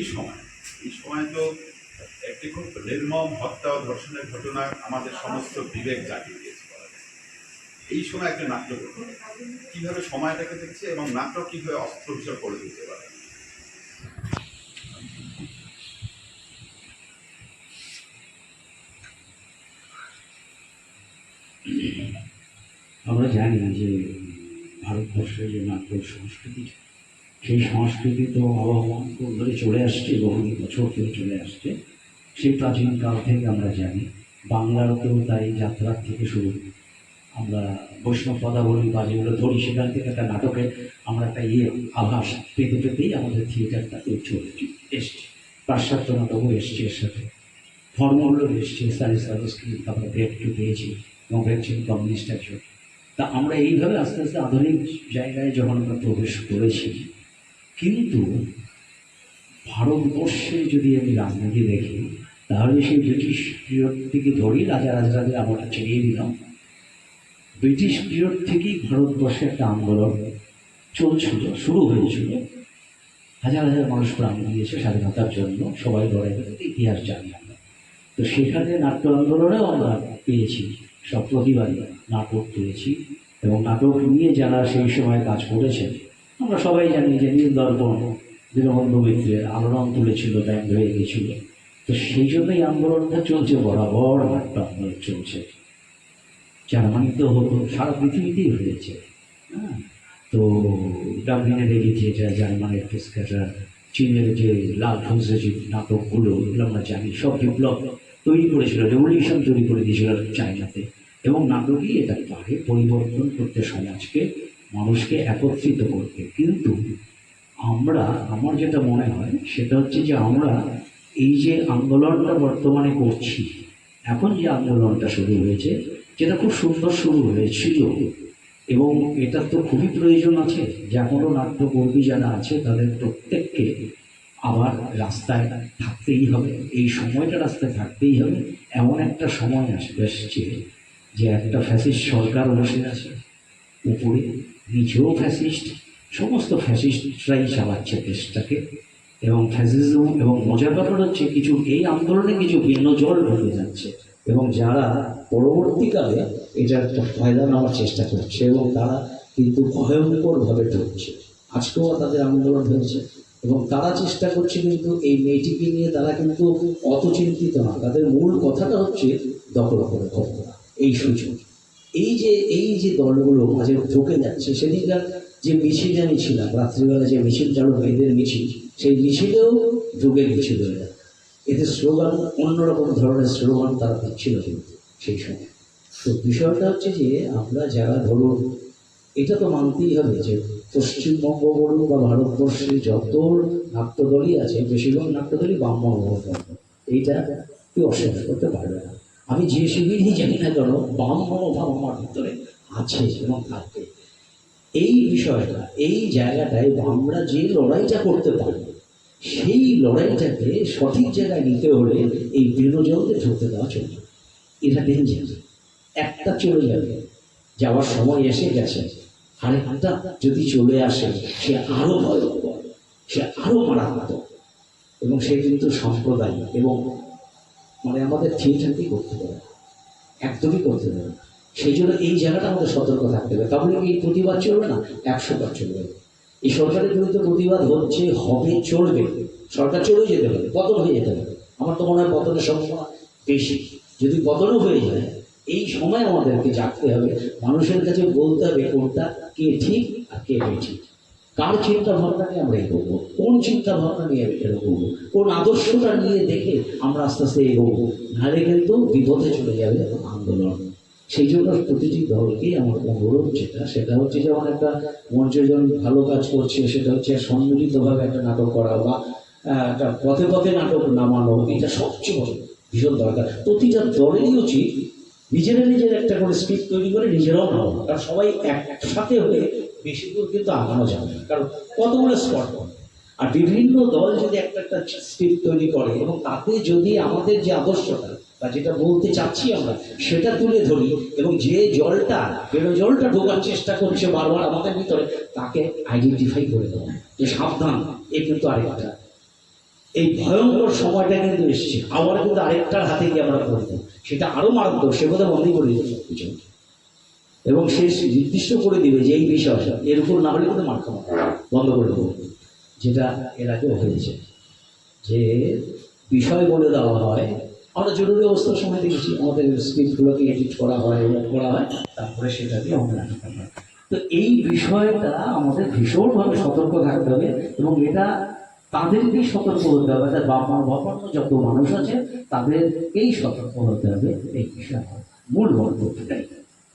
এই সময় এই সময় তো একটি খুব নির্মম হত্যা ও ধর্ষণের ঘটনা আমাদের সমস্ত বিবেক জাগিয়ে দিয়েছে এই সময় একটা নাট্য করতে কীভাবে সময়টাকে দেখছে এবং নাটক কীভাবে অস্ত্র হিসেবে করে দিতে পারে? আমরা জানি যে ভারতবর্ষের যে নাট্য সংস্কৃতি সেই সংস্কৃতি তো আবহাওয়া ধরে চলে আসছে, বহু বছর ধরে চলে আসছে। সেই প্রাচীন কাল থেকে আমরা জানি বাংলাতেও তাই যাত্রার থেকে শুরু আমরা বৈষ্ণব পদাবলী বা যেগুলো ধরি, সেখান থেকে একটা নাটকের আমরা একটা ইয়ে আভাস পেতে পেতেই আমাদের থিয়েটারটা চলে এসছে। পাশ্চাত্য নাটকও এসছে এর সাথে। ধর্মগুলো এসছে স্টানিস্লাভস্কি তারপরে ব্রেডকে পেয়েছি, এবং ব্রেড কমিউনিস্ট একজন তা আমরা এইভাবে আস্তে আস্তে আধুনিক জায়গায় যখন আমরা প্রবেশ করেছি কিন্তু ভারতবর্ষে যদি আমি রাজনীতি দেখি, তাহলে সেই ব্রিটিশ পিরিয়ড থেকে ধরি রাজা রাজরাদের আমরা ছেড়িয়ে দিলাম ব্রিটিশ পিরিয়ড থেকেই ভারতবর্ষে একটা আন্দোলন চলছিল, শুরু হয়েছিল। হাজার হাজার মানুষ প্রাণ দিয়েছে স্বাধীনতার জন্য, সবাই লড়াই ইতিহাস জানি আমরা। তো সেখানে নাট্য আন্দোলনেও আমরা পেয়েছি, সব প্রতিবাদী নাটক পেয়েছি এবং নাটক নিয়ে যারা সেই সময় কাজ করেছেন আমরা সবাই জানি যে নীল দর্পণ দীনবন্ধু মিত্রের আলোড়ন তুলেছিল ব্যাংক হয়ে গেছিল। তো সেই জন্যই আন্দোলনটা চলছে, বরাবর নাট্য আন্দোলন চলছে। জার্মানিতেও হতো, সারা পৃথিবীতেই হয়েছে। হ্যাঁ? তো ডাবলিনের রেলি থিয়েটার জার্মানির ফেসকাটার চীনের যে লাল যে নাটকগুলো, এগুলো আমরা জানি, সব বিপ্লব তৈরি করেছিল, রেভলিউশন তৈরি করে দিয়েছিল চায়নাতে। এবং নাটকই এটা পারে, পরিবর্তন করতে সমাজকে মানুষকে একত্রিত করতে। কিন্তু আমরা, আমার যেটা মনে হয়, সেটা হচ্ছে যে আমরা এই যে আন্দোলনটা বর্তমানে করছি, এখন যে আন্দোলনটা শুরু হয়েছে, যেটা খুব সুন্দর শুরু হয়েছিল, এবং এটা তো খুবই প্রয়োজন আছে, যে এখনও নাট্যকর্মী যারা আছে, তাদের প্রত্যেককে আবার রাস্তায় থাকতেই হবে, এই সময়টা রাস্তায় থাকতেই হবে। এমন একটা সময় আসবে এসছে যে একটা ফ্যাসিস্ট সরকার বসে আছে। উপরে নিজেও ফ্যাসিস্ট সমস্ত ফ্যাসিস্টরাই চালাচ্ছে দেশটাকে। এবং ফ্যাসিজম এবং মজার ব্যাপার হচ্ছে কিছু এই আন্দোলনে কিছু ভিন্ন জল ঢুকে যাচ্ছে। এবং যারা পরবর্তীকালে এটার একটা ফায়দা নেওয়ার চেষ্টা করছে এবং তারা কিন্তু ভয়ঙ্করভাবে ঢুকছে। আজকেও তাদের আন্দোলন হয়েছে। এবং তারা চেষ্টা করছে কিন্তু এই মেয়েটিকে নিয়ে তারা কিন্তু অত চিন্তিত না। তাদের মূল কথাটা হচ্ছে দখল করে ক্ষমতা এই সুযোগ। এই যে এই যে দলগুলো মাঝে ঢুকে যাচ্ছে, সেদিনকার যে মিছিলে আমি ছিলাম রাত্রিবেলা যে মিছিল চালু মেয়েদের মিছিল সেই মিছিলেও ঢুকে গেছিল এরা। এতে স্লোগান অন্যরকম ধরনের স্লোগান তারা দিচ্ছিল কিন্তু সেই সময়। তো বিষয়টা হচ্ছে যে, আমরা যারা ধরুন, এটা তো মানতেই হবে যে, পশ্চিমবঙ্গ বলুন বা ভারতবর্ষে যত নাট্যদলই আছে, বেশিরভাগ নাট্যদলই ব্রাহ্মণ মহাধর্ম এইটা কেউ অস্বীকার করতে পারবে না। আমি যে শিবিরই জানি না কেন ব্রাহ্মণ ভাব আমার ভিতরে আছে এবং থাকবে। এই বিষয়টা, এই জায়গাটায় আমরা যে লড়াইটা করতে পারি সেই লড়াইটাকে সঠিক জায়গায় নিতে হলে এই বিনোজনকে ঢুকতে দেওয়া চলবে। এটা ডেঞ্জার একটা চলে যাবে। যাওয়ার সময় এসে গেছে। আরেকটা যদি চলে আসে, সে আরও ভয়ঙ্কর, সে আরও মারাত্মক। এবং সে কিন্তু সম্প্রদায় এবং মানে আমাদের থিয়েটারকেই করতে না। একদমই করতে না। সেই জন্য এই জায়গাটা আমাদের সতর্ক থাকতে হবে। তাহলে কি এই প্রতিবাদ চলবে না? একশো বার চলবে। এই সরকারের বিরুদ্ধে প্রতিবাদ হচ্ছে, হবে, চলবে। সরকার চলেও যেতে পারে, পতন হয়ে যেতে পারে। আমার তো মনে হয় পতনের সম্ভাবনা বেশি। যদি পতনও হয়ে যায়, এই সময় আমাদেরকে জাগতে হবে। মানুষের কাছে বলতে হবে কোনটা কে ঠিক আর কে বেঠিক। কার চিন্তা ভাবনা নিয়ে আমরা এগোবো? কোন চিন্তা ভাবনা নিয়ে এগোবো? কোন আদর্শটা নিয়ে দেখে আমরা আস্তে আস্তে এগোবো? নাহলে কিন্তু বিপথে চলে যাবে আন্দোলন। সেই জন্য প্রতিটি দলকে আমার অনুরোধ যেটা, সেটা হচ্ছে যেমন একটা মঞ্চজন ভালো কাজ করছে, সেটা হচ্ছে সম্মিলিতভাবে একটা নাটক করা বা একটা পথে পথে নাটক নামানো, এটা সবচেয়ে বড়, ভীষণ দরকার। প্রতিটা দলেরই উচিত নিজেরা নিজের একটা করে স্ক্রিপ্ট তৈরি করে নিজেরাও নাও কারণ সবাই একসাথে হয়ে বেশি দূর কিন্তু আগানো যাবে না। কারণ কতগুলো স্পট আর বিভিন্ন দল যদি একটা একটা স্ক্রিপ্ট তৈরি করে এবং তাতে যদি আমাদের যে আদর্শটা বা যেটা বলতে চাচ্ছি আমরা, সেটা তুলে ধরি এবং যে জলটা বেরো জলটা ঢোকার চেষ্টা করছে বারবার আমাদের ভিতরে, তাকে আইডেন্টিফাই করে দেবো। যে সাবধান, এ কিন্তু আরেকটা। এই ভয়ঙ্কর সময়টা কিন্তু এসছে। আবার কিন্তু আরেকটার হাতে গিয়ে আমরা পড়ব। সেটা আরও মারাত্মক, সে কথা বন্ধই করে দিতে কিছু এবং সে নির্দিষ্ট করে দিবে যে এই বিষয় এর উপর না হলে কিন্তু মার খাওয়া বন্ধ করে দেবো। যেটা এর আগে হয়েছে। যে বিষয় বলে দেওয়া হয়, আমরা জরুরি অবস্থার সময় দেখেছি, আমাদের স্ক্রিপ্টগুলোকে এডিট করা হয় এডিট করা হয়, তারপরে সেটাকে আমরা তো এই বিষয়টা আমাদের ভীষণভাবে সতর্ক থাকতে হবে এবং এটা তাদেরকেই সতর্ক হতে হবে। তাদের বাপ মা বাবা যত মানুষ আছে, তাদেরকেই সতর্ক হতে হবে। এই বিষয়ে মূল বক্তব্যটাই।